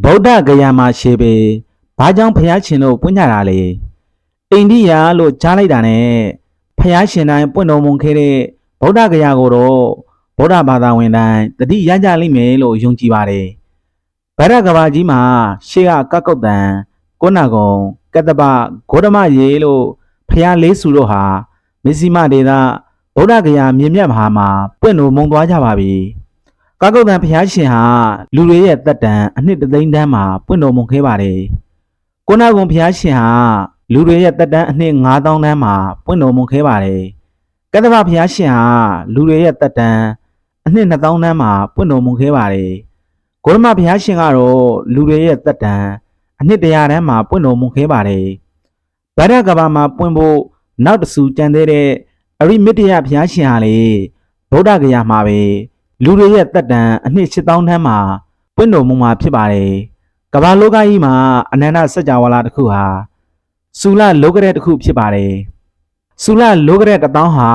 ဗုဒ္ဓဂယာမှာရှေပေဘာကြောင့်ဖျားရှင်တို့ပွင့်ကြတာလဲအိန္ဒိယလို့ကြားလိုက်တာနဲ့ဖျားရှင်တိုင်းပွင့်တော်မူခဲ့တဲ့ဗုဒ္ဓဂယာကိုတော့ဗုဒ္ဓဘာသာဝင်တိုင်းတတိရကြလိမ့်မယ်လို့ယုံကြည်ပါတယ်ဗရကဘာကြီးမှာရှေးကကကုတ်တန်ကုဏကုံကတ္တပဂေါတမရေလို့ဖျားလေးစုတို့ဟာမစ္စည်းမဒေတာဗုဒ္ဓဂယာမြင်မြတ်မဟာမှာပွင့်တော်မုံသွားကြပါပြီ ကာကုတ်တန်ဘုရားရှင်ဟာလူတွေရဲ့တက်တန်အနှစ်တသိန်းတန်းမှာပွင့်တော်မူခဲ့ပါတယ်။ကိုနာကုံဘုရားရှင်ဟာလူတွေရဲ့တက်တန်အနှစ်9000တန်းမှာပွင့်တော်မူခဲ့ပါတယ်။ကတ္တဗဘုရားရှင်ဟာလူတွေရဲ့တက်တန်အနှစ်2000တန်းမှာပွင့်တော်မူခဲ့ပါတယ်။ဂေါရမဘုရားရှင်ကတော့လူတွေရဲ့တက်တန်အနှစ်100တန်းမှာပွင့်တော်မူခဲ့ပါတယ်။ဗရဒကဘာမှာပွင့်ဖို့နောက်တဆူကြံသေးတဲ့အရိမတ္တယဘုရားရှင်ဟာလေဗုဒ္ဓဂယာမှာပဲ လူတွေရဲ့တက်တန်အနှစ်8000တန်းမှာပွင့်တော်မူမှာဖြစ်ပါတယ်။ကမ္ဘာလောကကြီးမှာအနန္တစัจ java လာတစ်ခုဟာဆူလလောကရက်တစ်ခုဖြစ်ပါတယ်။ဆူလလောကရက်တစ်တောင်းဟာ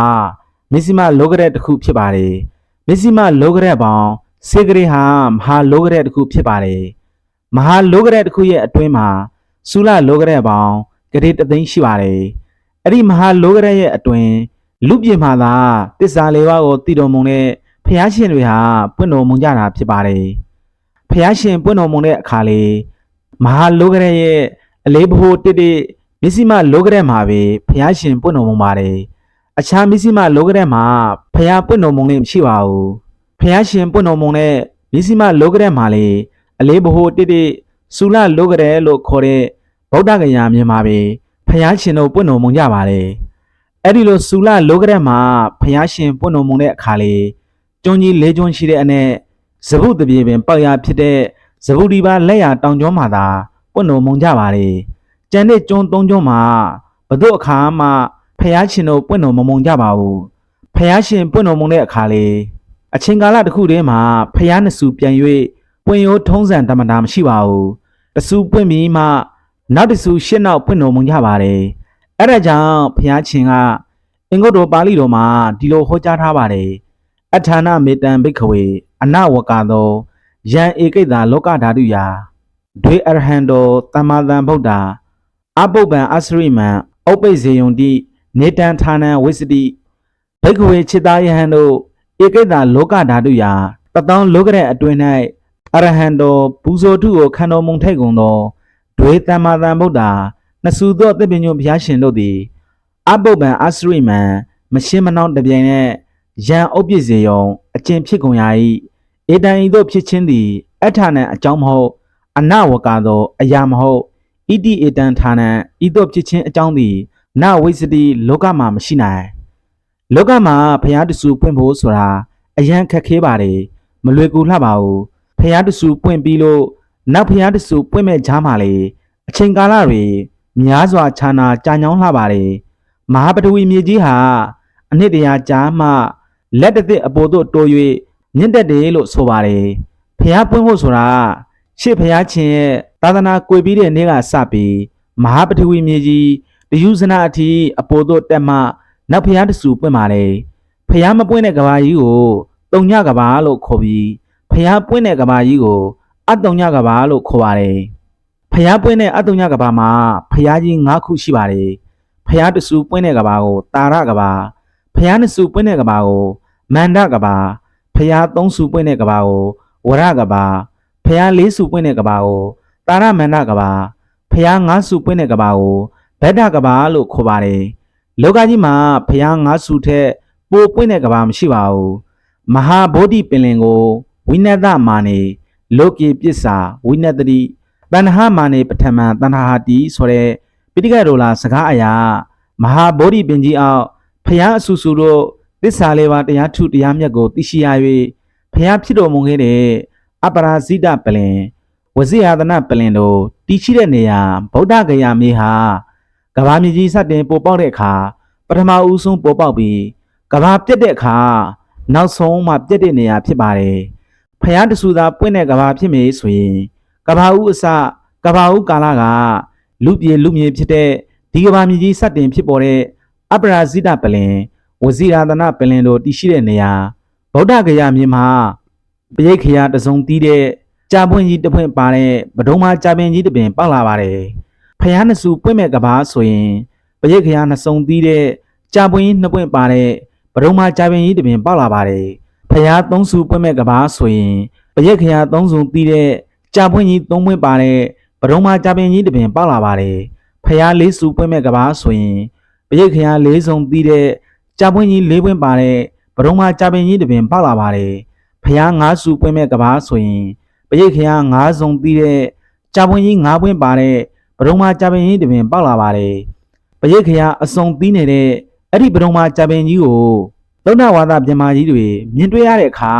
မစ္စည်းမလောကရက်တစ်ခုဖြစ်ပါတယ်။မစ္စည်းမလောကရက်ပေါင်းစေကရေဟာမဟာလောကရက်တစ်ခုဖြစ်ပါတယ်။မဟာလောကရက်တစ်ခုရဲ့အတွင်းမှာဆူလလောကရက်ပေါင်းဂရေတသိန်းရှိပါတယ်။အဲ့ဒီမဟာလောကရက်ရဲ့အတွင်းလူပြေမှာသာတစ္ဆာလေးပါးကိုတည်တော်မူတဲ့ ဖះရှင်တွေဟာပွင့်တော်မူကြတာဖြစ်ပါတယ်။ဖះရှင်ပွင့်တော်မူတဲ့အခါလေးမဟာလောကရရဲ့အလေးဘိုးတစ်တစ်မစ္စည်းမလောကရမှာပဲဖះရှင်ပွင့်တော်မူပါတယ်။အခြားမစ္စည်းမလောကရမှာဖះပွင့်တော်မူနေမရှိပါဘူး။ဖះရှင်ပွင့်တော်မူတဲ့မစ္စည်းမလောကရမှာလေအလေးဘိုးတစ်တစ်ဆူလလောကရလို့ခေါ်တဲ့ဗုဒ္ဓဂယာမြန်မာပဲဖះရှင်တို့ပွင့်တော်မူကြပါတယ်။အဲ့ဒီလိုဆူလလောကရမှာဖះရှင်ပွင့်တော်မူတဲ့အခါလေး ကျွန်းကြီးလေးကျွန်းရှိတဲ့အနဲ့ဇဗုတပြေပင်ပေါက်ရဖြစ်တဲ့ဇဗုဒီပါလက်ရတောင်ကျွန်းမှာသာပွင့်တော်မုံကြပါလေ။ကျန်တဲ့ကျွန်းသုံးကျွန်းမှာဘတို့အခါမှဖះရှင်တို့ပွင့်တော်မမုံကြပါဘူး။ဖះရှင်ပွင့်တော်မုံတဲ့အခါလေးအချိန်ကာလတစ်ခုတည်းမှာဖះနှစ်စုပြန်၍ပွင့်ရိုးထုံးစံဓမ္မတာမရှိပါဘူး။တဆူပွင့်ပြီးမှနောက်တဆူရှင်းနောက်ပွင့်တော်မုံကြပါတယ်။အဲ့ဒါကြောင့်ဖះရှင်ကအင်္ဂုတ္တပါဠိတော်မှာဒီလိုဟောကြားထားပါတယ်။ အထာဏမေတံဘိခဝေအနဝကသောယံဧကိတ္တာလောကဓာတုယာဒွေအရဟံတောသမ္မာသမ္ဗုဒ္ဓအပုပ္ပံအစရိမံဥပ္ပိစေယုံတိနေတံဌာနံဝိစတိဘိခဝေจิตာယဟံတို့ဧကိတ္တာလောကဓာတုယာတတောင်းလောကရဲ့အတွင်၌အရဟံတောဘူဇောထုကိုခန္ဓာမုံထိုက်ကုန်သောဒွေသမ္မာသမ္ဗုဒ္ဓနဆူသောသဗ္ဗညုဘုရားရှင်တို့သည်အပုပ္ပံအစရိမံမရှင်းမနှောင်းတပြိုင်နက် ရန်အုပ်ပြည့်စေယုံအကျင့်ဖြစ်ကုန်ရာ၏ဧတံဤသို့ဖြစ်ခြင်းသည်အထာဏံအကြောင်းမဟုတ်အနဝကသောအရာမဟုတ်ဣတိဧတံဌာနံဤသို့ဖြစ်ခြင်းအကြောင်းသည်နဝိစတိလောကမှာမရှိနိုင်လောကမှာဘုရားတဆူပွင့်ဖို့ဆိုတာအရန်ခက်ခဲပါတယ်မလွယ်ကူလှပါဘူးဘုရားတဆူပွင့်ပြီးလို့နောက်ဘုရားတဆူပွင့်မဲ့ချားမှာလေအချိန်ကာလတွေများစွာခြာနာကြာညောင်းလှပါတယ်မဟာပထဝီမြေကြီးဟာအနှစ်တရာကြာမှ လက်တစ်သစ်အပေါ်သို့တိုး၍မြင့်တက်တယ်လို့ဆိုပါတယ်။ဖះပွင့်ဖို့ဆိုတာရှေ့ဖះချင်းရဲ့သာသနာကွယ်ပြီးတဲ့နေ့ကစပြီးမဟာပထဝီမြေကြီးတယူဇနာအထိအပေါ်သို့တက်မှနောက်ဖះတဆူပွင့်ပါတယ်။ဖះမပွင့်တဲ့ကဘာကြီးကိုတုံညကဘာလို့ခေါ်ပြီးဖះပွင့်တဲ့ကဘာကြီးကိုအတုံညကဘာလို့ခေါ်ပါတယ်။ဖះပွင့်တဲ့အတုံညကဘာမှာဖះကြီး၅ခုရှိပါတယ်။ဖះတဆူပွင့်တဲ့ကဘာကိုတာရကဘာဖះနှစ်စုပွင့်တဲ့ကဘာကို မန္တကဘာဖះသုံးစုပွင့်တဲ့ကဘာကိုဝရကဘာဖះလေးစုပွင့်တဲ့ကဘာကိုတာရမန္တကဘာဖះငါးစုပွင့်တဲ့ကဘာကိုဗဒ္ဒကဘာလို့ခေါ်ပါတယ်လောကကြီးမှာဖះငါးစုထက်ပိုပွင့်တဲ့ကဘာမရှိပါဘူးမဟာဗောဓိပင်လင်ကိုဝိနတမာနေလောကေပစ္စာဝိနတတိတဏ္ဍဟမာနေပထမံတဏ္ဍဟာတိဆိုတဲ့ပိဋကရောလာစကားအရာမဟာဗောဓိပင်ကြီးအောက်ဖျားအဆူဆူတို့ သစ္စာလေးပါးတရားထုတရားမြတ်ကိုသိရှိရ၍ဖျားဖြစ်တော်မူခဲ့တဲ့အပရာဇိတပလင်ဝဇိယသနပလင်တို့တည်ရှိတဲ့နေရာဗုဒ္ဓဂယာမြေဟာကဘာမြေကြီးစတင်ပေါ်ပေါက်တဲ့အခါပထမဦးဆုံးပေါ်ပေါက်ပြီးကဘာပြက်တဲ့အခါနောက်ဆုံးမှပြက်တဲ့နေရာဖြစ်ပါတယ်ဖျားတဆူသာပွင့်တဲ့ကဘာဖြစ်မေဆိုရင်ကဘာဦးအစကဘာဦးကာလကလူပြေလူမြေဖြစ်တဲ့ဒီကဘာမြေကြီးစတင်ဖြစ်ပေါ်တဲ့အပရာဇိတပလင် ဝဇိရာသနပလင်တို့တည်ရှိတဲ့နေရာဗုဒ္ဓဂယာမြေမှာပရိတ်ခရာတစုံတီးတဲ့ကြာပွင့်ကြီးတစ်ပွင့်ပါတဲ့ဗဒုံမာကြာပင်ကြီးတစ်ပင်ပေါက်လာပါတယ်ဖះနှစ်စုပွင့်မဲ့ကဘာဆိုရင်ပရိတ်ခရာနှစ်စုံသီးတဲ့ကြာပွင့်ကြီးနှစ်ပွင့်ပါတဲ့ဗဒုံမာကြာပင်ကြီးတစ်ပင်ပေါက်လာပါတယ်ဖះသုံးစုပွင့်မဲ့ကဘာဆိုရင်ပရိတ်ခရာသုံးစုသီးတဲ့ကြာပွင့်ကြီးသုံးပွင့်ပါတဲ့ဗဒုံမာကြာပင်ကြီးတစ်ပင်ပေါက်လာပါတယ်ဖះလေးစုပွင့်မဲ့ကဘာဆိုရင်ပရိတ်ခရာလေးစုံသီးတဲ့ ကြာပွင့်ကြီးလေးပွင့်ပါတဲ့ဗဒုံမာကြာပင်ကြီးတစ်ပင်ပေါက်လာပါတယ်ဖះငါးစုပွင့်မဲ့ကဘာဆိုရင်ပရိတ်ခရာငါးစုံသီးတဲ့ကြာပွင့်ကြီးငါးပွင့်ပါတဲ့ဗဒုံမာကြာပင်ကြီးတစ်ပင်ပေါက်လာပါတယ်ပရိတ်ခရာအစုံသီးနေတဲ့အဲ့ဒီဗဒုံမာကြာပင်ကြီးကိုသုဒ္ဓဝါဒမြန်မာကြီးတွေမြင်တွေ့ရတဲ့အခါ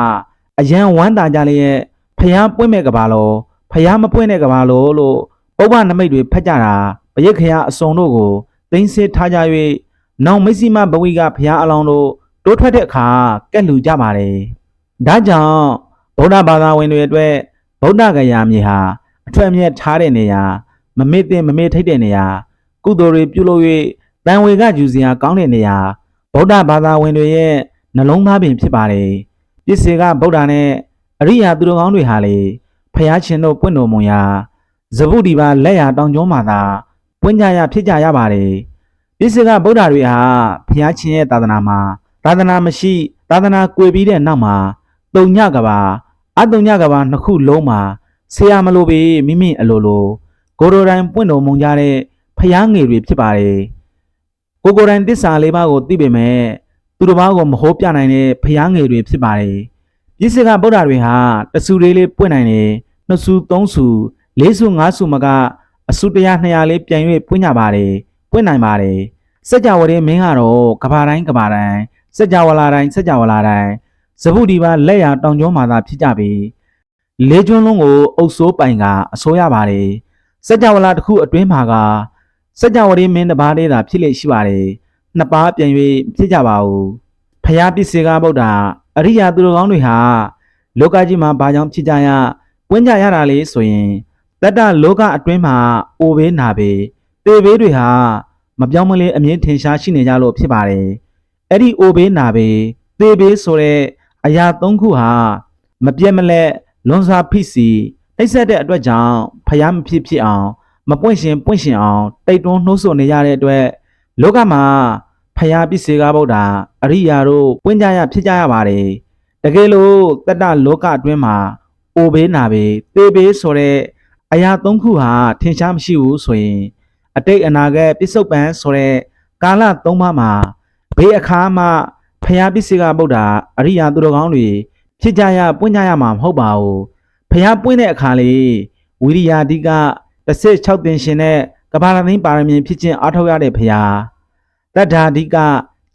အယံဝမ်းသာကြလျက်ဖျားပွင့်မဲ့ကဘာလောဖျားမပွင့်တဲ့ကဘာလောလို့ပုဗ္ဗနမိတ်တွေဖတ်ကြတာပရိတ်ခရာအစုံတို့ကိုသိမ်းစစ်ထားကြ၍ နောင်မိတ်စီမဘဝီကဖျားအလောင်းတို့တိုးထွက်တဲ့အခါကက်လူကြပါတယ်ဒါကြောင့်ဗုဒ္ဓဘာသာဝင်တွေအတွက်ဗုဒ္ဓဂယာမြေဟာအထွတ်အမြတ်ထားတဲ့နေရာမမေ့တဲ့မမေ့ထိတ်တဲ့နေရာကုသိုလ်တွေပြုလုပ်၍တန်ဝေကယူစရာကောင်းတဲ့နေရာဗုဒ္ဓဘာသာဝင်တွေရဲ့နှလုံးသားပင်ဖြစ်ပါတယ်ပြစ်စေကဗုဒ္ဓနဲ့အရိယာသူတော်ကောင်းတွေဟာလေဖျားရှင်တို့ပွင့်တော်မူရာဇဗုဒီပါလက်ရာတောင်ကျောင်းမှာသာပွင့်ကြရဖြစ်ကြရပါတယ် ပြစ်စေကဗုဒ္ဓတွေဟာဖျားရှင်ရဲ့သာသနာမှာသာသနာမရှိသာသနာကွယ်ပြီးတဲ့နောက်မှာတုံညကဘာအတုံညကဘာနှစ်ခုလုံးမှာဆရာမလိုပေမိမိအလိုလိုကိုရိုတိုင်းပွင့်တော်မူကြတဲ့ဖျားငယ်တွေဖြစ်ပါတယ်။ကိုကိုရိုတိုင်းတစ္ဆာလေးပါးကိုသိပေမဲ့သူတစ်ပါးကိုမဟောပြနိုင်တဲ့ဖျားငယ်တွေဖြစ်ပါတယ်။ပြည့်စကဗုဒ္ဓတွေဟာတဆူလေးလေးပွင့်နိုင်တယ်။နှစ်ဆူသုံးဆူလေးဆူငါးဆူမကအဆူတရား200လေးပြန်၍ပွင့်ကြပါတယ်။ ပွင့်နိုင်ပါတယ်။စัจ java ရဲ့မင်းကတော့ကဘာတိုင်းကဘာတိုင်းစัจ java လာတိုင်းစัจ java လာတိုင်းဇဗုဒီပါလက်ရတောင်ကျောမှာသာဖြစ်ကြပြီ။လေးကျွန်းလုံးကိုအုပ်စိုးပိုင်ကအစိုးရပါတယ်။စัจ java လာတစ်ခုအတွင်းမှာကစัจ java ရဲ့မင်းတစ်ပါးလေးသာဖြစ်လေရှိပါတယ်။နှစ်ပါးပြန်၍ဖြစ်ကြပါဦး။ဖျားပစ္စေကဗုဒ္ဓအရိယာသူတော်ကောင်းတွေဟာလောကကြီးမှာဘာကြောင့်ဖြစ်ကြရပွင့်ကြရတာလေဆိုရင်တတ္တလောကအတွင်းမှာအိုဘေးနာဘေးတေဘေးတွေဟာ မပြောင်းမလဲအမြင့်ထင်ရှားရှိနေကြလို့ဖြစ်ပါတယ်။အဲ့ဒီအိုဘေးနာဘေးတေဘေးဆိုတဲ့အရာသုံးခုဟာမပြတ်မလဲလွန်စွာဖိစီနှိပ်စက်တဲ့အတွက်ကြောင့်ဖျားမဖြစ်ဖြစ်အောင်မပွင့်ရှင်ပွင့်ရှင်အောင်တိတ်တွန်းနှိုးဆော်နေရတဲ့အတွက်လောကမှာဖျားပစ္စေကဗုဒ္ဓအရိယာတို့ပွင့်ကြရဖြစ်ကြရပါတယ်တကယ်လို့တတ္တလောကအတွင်းမှာအိုဘေးနာဘေးသေဘေးဆိုတဲ့အရာသုံးခုဟာထင်ရှားမရှိဘူးဆိုရင် အတိတ်အနာဂတ်ပစ္စုပန်ဆိုတဲ့ကာလသုံးပါးမှာဘေးအခါမှဖျားပစ္စေကဗုဒ္ဓအရိယာသူတော်ကောင်းတွေဖြစ်ကြရပွင့်ကြရမှာမဟုတ်ပါဘူးဖျားပွင့်တဲ့အခါလေးဝိရိယာတိကတစ်စစ်6တင်ရှင်တဲ့ကဘာလသိန်းပါရမီဖြစ်ခြင်းအားထုတ်ရတဲ့ဖျားတတ္ထာဓိက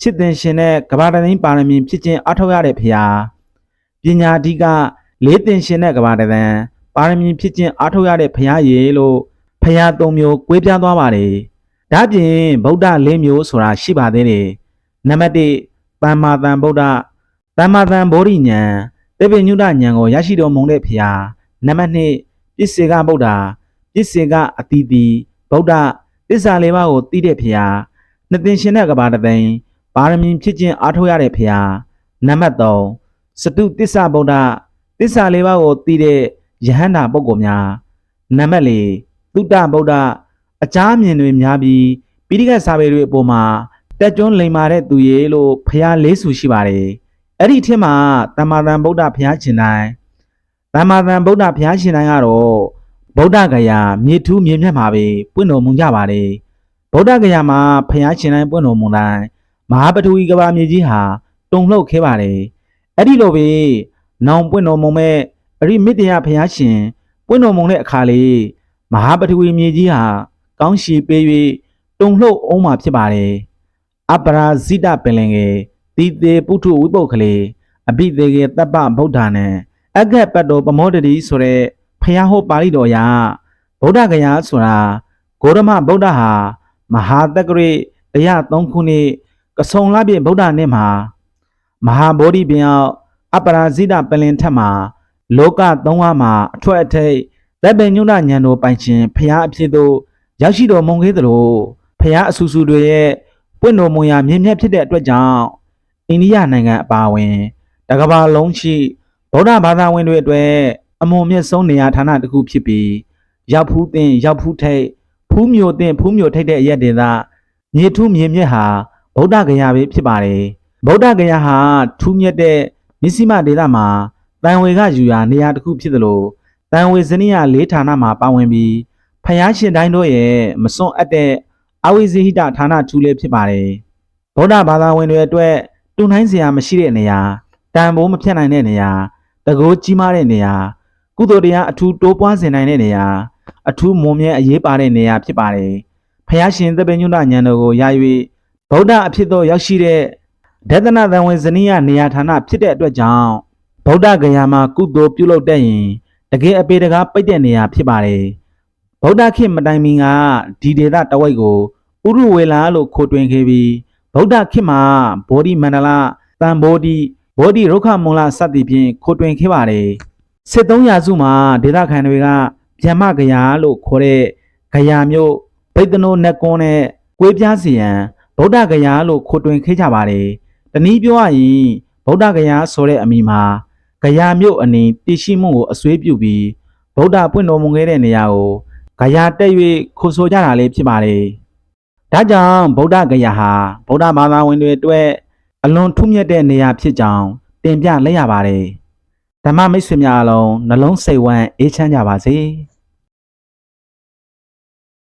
ချစ်တင်ရှင်တဲ့ကဘာလသိန်းပါရမီဖြစ်ခြင်းအားထုတ်ရတဲ့ဖျားပညာဓိကလေးတင်ရှင်တဲ့ကဘာတသံပါရမီဖြစ်ခြင်းအားထုတ်ရတဲ့ဖျားရေလို့ ဖျား၃မျိုးကွေးပြားသွားပါတယ်ဒါပြင်ဗုဒ္ဓ၄မျိုးဆိုတာရှိပါသေးတယ်နံပါတ်1တမ္မာတန်ဗုဒ္ဓတမ္မာတန်ဗောဓိဉာဏ်တေပိညုတဉာဏ်ကိုရရှိတော်မူတဲ့ဖျားနံပါတ်2ပစ္စေကဗုဒ္ဓပစ္စေကအတိတိဗုဒ္ဓသစ္စာလေးပါးကိုသိတဲ့ဖျားနှစ်သင်ရှင်တဲ့ကဘာတသိန်းပါရမီဖြစ်ခြင်းအားထုတ်ရတဲ့ဖျားနံပါတ်3စတုသစ္စာဗုဒ္ဓသစ္စာလေးပါးကိုသိတဲ့ယဟန္တာပုဂ္ဂိုလ်များနံပါတ်4 သုတ္တဗုဒ္ဓအချားမြင်တွေများပြီးပိဋကတ်စာပေတွေအပေါ်မှာတက်ကျွန်းလိမ်မာတဲ့သူရေလို့ဖျားလေးဆူရှိပါတယ်အဲ့ဒီအထက်မှာတမ္မာတန်ဗုဒ္ဓဘုရားရှင်တိုင်းတမ္မာတန်ဗုဒ္ဓဘုရားရှင်တိုင်းကတော့ဗုဒ္ဓဂယာမြေထူးမြေမြတ်မှာပဲပွင့်တော်မူကြပါတယ်ဗုဒ္ဓဂယာမှာဘုရားရှင်တိုင်းပွင့်တော်မူတိုင်းမဟာပထဝီကဘာမြေကြီးဟာတုန်လှုပ်ခဲ့ပါတယ်အဲ့ဒီလိုပဲနောင်ပွင့်တော်မူမဲ့အရိမိတ္တယဘုရားရှင်ပွင့်တော်မူတဲ့အခါလေး မဟာပထဝီမြေကြီးဟာကောင်းရှည်ပေး၍တုန်လှုပ်အောင်မှာဖြစ်ပါတယ်အပရာဇိတပင်လင်ကေတိတေပုထုဝိပုတ်ကလေးအဘိသေကေတပ္ပဗုဒ္ဓနဲ့အဂတ်ပတ္တောပမောတတိဆိုတဲ့ဖျားဟောပါဠိတော်ရာဗုဒ္ဓဂယာဆိုတာဂေါရမဗုဒ္ဓဟာမဟာတက္ကရိတရား၃ခုနှစ်ကဆုံလပြည့်ဗုဒ္ဓနှစ်မှာမဟာဗောဓိပင်အောင်အပရာဇိတပလင်ထက်မှာလောကသုံးပါးမှာအထွတ်အထိပ် တပ်ပင်ညုဏဉာဏ်တော်ပိုင်ရှင်ဖျားအဖြစ်သို့ရောက်ရှိတော်မူခဲ့သလိုဖျားအဆူဆူတွေရဲ့ပွင့်တော်မူရာမြင့်မြတ်ဖြစ်တဲ့အတွက်ကြောင့်အိန္ဒိယနိုင်ငံအပါအဝင်တကမ္ဘာလုံးရှိဗုဒ္ဓဘာသာဝင်တွေအတွက်အမွန်မြတ်ဆုံးနေရာဌာနတစ်ခုဖြစ်ပြီးရောက်ဖူးတင်ရောက်ဖူးထိတ်ဖူးမျိုးတင်ဖူးမျိုးထိတ်တဲ့အရက်ဒေသမြေထူးမြေမြက်ဟာဗုဒ္ဓဂယာပဲဖြစ်ပါတယ်ဗုဒ္ဓဂယာဟာထူးမြတ်တဲ့မြစ္စည်းမဒေသမှာတန်ဝေကယူရာနေရာတစ်ခုဖြစ်သလို တန်ဝေဇနိယလေးဌာနမှာပါဝင်ပြီးဖယားရှင်တိုင်းတို့ရဲ့မစွန့်အပ်တဲ့အဝိဇိဟိတဌာနထူးလေးဖြစ်ပါတယ်ဗုဒ္ဓဘာသာဝင်တွေအတွက်တူနိုင်စရာမရှိတဲ့နေရာတန်ဖိုးမဖြတ်နိုင်တဲ့နေရာတကိုးကြီးမားတဲ့နေရာကုသိုလ်တရားအထူးတိုးပွားစေနိုင်တဲ့နေရာအထူးမွန်မြတ်အရေးပါတဲ့နေရာဖြစ်ပါတယ်။ဖယားရှင်သဗ္ဗညုဏဉာဏ်တော်ကိုရ၍ဗုဒ္ဓအဖြစ်သို့ရောက်ရှိတဲ့ဒေသနာသံဝင်ဇနီးယနေရာဌာနဖြစ်တဲ့အတွက်ကြောင့်ဗုဒ္ဓဂယာမှာကုသိုလ်ပြုလုပ်တတ်ရင် တကယ်အပေတကားပိတ်တဲ့နေရာဖြစ်ပါတယ်။ဗုဒ္ဓခေတ်မတိုင်မီကဒီဒေသတဝိုက်ကိုဥရုဝေလာလို့ခိုးတွင်ခဲ့ပြီးဗုဒ္ဓခေတ်မှာဘောဓိမန္တလတန်ဘောဓိဘောဓိရုက္ခမုလစသည်ဖြင့်ခိုးတွင်ခဲ့ပါတယ်။စစ်သုံးရာစုမှာဒေသခံတွေကဗျမဂယာလို့ခေါ်တဲ့ဂယာမျိုးဗိတ်တနိုးနက်ကွန်းနဲ့ကွေးပြားစီယံဗုဒ္ဓဂယာလို့ခေါ်တွင်ခဲ့ကြပါတယ်။တနည်းပြောရရင်ဗုဒ္ဓဂယာဆိုတဲ့အမည်မှာ ဂယာမျိုးအနီးတည်ရှိမှုကိုအစွဲပြုပြီးဗုဒ္ဓပွင့်တော်မူခဲ့တဲ့နေရာကိုဂယာတက်၍ခိုးဆိုကြတာလေးဖြစ်ပါတယ်။ဒါကြောင့်ဗုဒ္ဓဂယာဟာဗုဒ္ဓဘာသာဝင်တွေအတွက်အလွန်ထူးမြတ်တဲ့နေရာဖြစ်ကြောင်းတင်ပြလိုက်ရပါတယ်။ဓမ္မမိတ်ဆွေများအလုံးနှလုံးစိတ်ဝမ်းအေးချမ်းကြပါစေ။